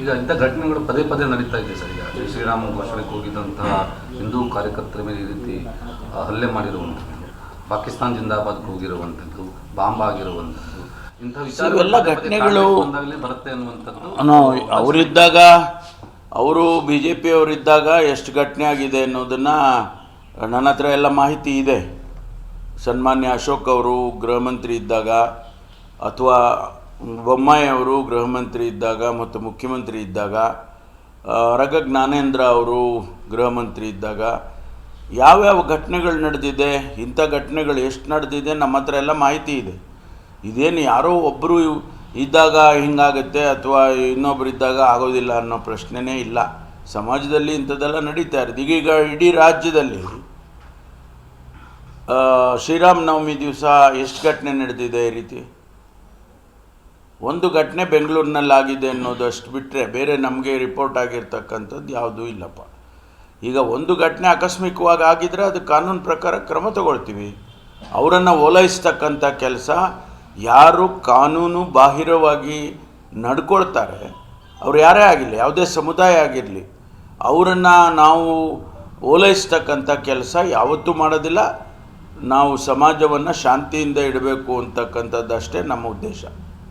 ಈಗ ಇಂಥ ಘಟನೆಗಳು ಪದೇ ಪದೇ ನಡೀತಾ ಇದೆ ಸರ್. ಈಗ ಶ್ರೀ ಶ್ರೀರಾಮ ಘೋಷಣೆಗೆ ಹೋಗಿದ್ದಂತಹ ಹಿಂದೂ ಕಾರ್ಯಕರ್ತರ ಮೇಲೆ ಈ ರೀತಿ ಹಲ್ಲೆ ಮಾಡಿರುವಂಥದ್ದು ಪಾಕಿಸ್ತಾನ್ ಜಿಂದಾಬಾದ್ಗೆ ಹೋಗಿರುವಂಥದ್ದು ಬಾಂಬ್ ಆಗಿರುವಂಥದ್ದು ಇಂಥ ಇವೆಲ್ಲ ಘಟನೆಗಳು- ಬರುತ್ತೆ ಅನ್ನುವಂಥದ್ದು. ಅನ್ನೋ ಅವರಿದ್ದಾಗ ಅವರು ಬಿ ಜೆ ಪಿಯವರಿದ್ದಾಗ ಎಷ್ಟು ಘಟನೆ ಆಗಿದೆ ಅನ್ನೋದನ್ನು ನನ್ನ ಹತ್ರ ಎಲ್ಲ ಮಾಹಿತಿ ಇದೆ. ಸನ್ಮಾನ್ಯ ಅಶೋಕ್ ಅವರು ಗೃಹ ಮಂತ್ರಿ ಇದ್ದಾಗ ಅಥವಾ ಬೊಮ್ಮಾಯಿ ಅವರು ಗೃಹ ಮಂತ್ರಿ ಇದ್ದಾಗ ಮತ್ತು ಮುಖ್ಯಮಂತ್ರಿ ಇದ್ದಾಗ ರಗ ಜ್ಞಾನೇಂದ್ರ ಅವರು ಗೃಹ ಮಂತ್ರಿ ಇದ್ದಾಗ, ಯಾವ್ಯಾವ ಘಟನೆಗಳು ನಡೆದಿದೆ, ಇಂಥ ಘಟನೆಗಳು ಎಷ್ಟು ನಡೆದಿದೆ ನಮ್ಮ ಹತ್ರ ಎಲ್ಲ ಮಾಹಿತಿ ಇದೆ. ಇದೇನು ಯಾರೋ ಒಬ್ಬರು ಇದ್ದಾಗ ಹಿಂಗಾಗುತ್ತೆ ಅಥವಾ ಇನ್ನೊಬ್ಬರು ಇದ್ದಾಗ ಆಗೋದಿಲ್ಲ ಅನ್ನೋ ಪ್ರಶ್ನೆನೇ ಇಲ್ಲ. ಸಮಾಜದಲ್ಲಿ ಇಂಥದ್ದೆಲ್ಲ ನಡೀತಾ ಇರೋದು. ಈಗೀಗ ಈಗ ಇಡೀ ರಾಜ್ಯದಲ್ಲಿ ಶ್ರೀರಾಮನವಮಿ ದಿವಸ ಎಷ್ಟು ಘಟನೆ ನಡೆದಿದೆ ಈ ರೀತಿ? ಒಂದು ಘಟನೆ ಬೆಂಗಳೂರಿನಲ್ಲಾಗಿದೆ ಅನ್ನೋದಷ್ಟು ಬಿಟ್ಟರೆ ಬೇರೆ ನಮಗೆ ರಿಪೋರ್ಟ್ ಆಗಿರ್ತಕ್ಕಂಥದ್ದು ಯಾವುದೂ ಇಲ್ಲಪ್ಪ. ಈಗ ಒಂದು ಘಟನೆ ಆಕಸ್ಮಿಕವಾಗಿ ಆಗಿದ್ರೆ ಅದು ಕಾನೂನು ಪ್ರಕಾರ ಕ್ರಮ ತಗೊಳ್ತೀವಿ. ಅವರನ್ನು ಓಲೈಸ್ತಕ್ಕಂಥ ಕೆಲಸ ಯಾರು ಕಾನೂನು ಬಾಹಿರವಾಗಿ ನಡ್ಕೊಳ್ತಾರೆ, ಅವ್ರು ಯಾರೇ ಆಗಿರಲಿ, ಯಾವುದೇ ಸಮುದಾಯ ಆಗಿರಲಿ, ಅವರನ್ನು ನಾವು ಓಲೈಸ್ತಕ್ಕಂಥ ಕೆಲಸ ಯಾವತ್ತೂ ಮಾಡೋದಿಲ್ಲ. ನಾವು ಸಮಾಜವನ್ನು ಶಾಂತಿಯಿಂದ ಇಡಬೇಕು ಅಂತಕ್ಕಂಥದ್ದಷ್ಟೇ ನಮ್ಮ ಉದ್ದೇಶ.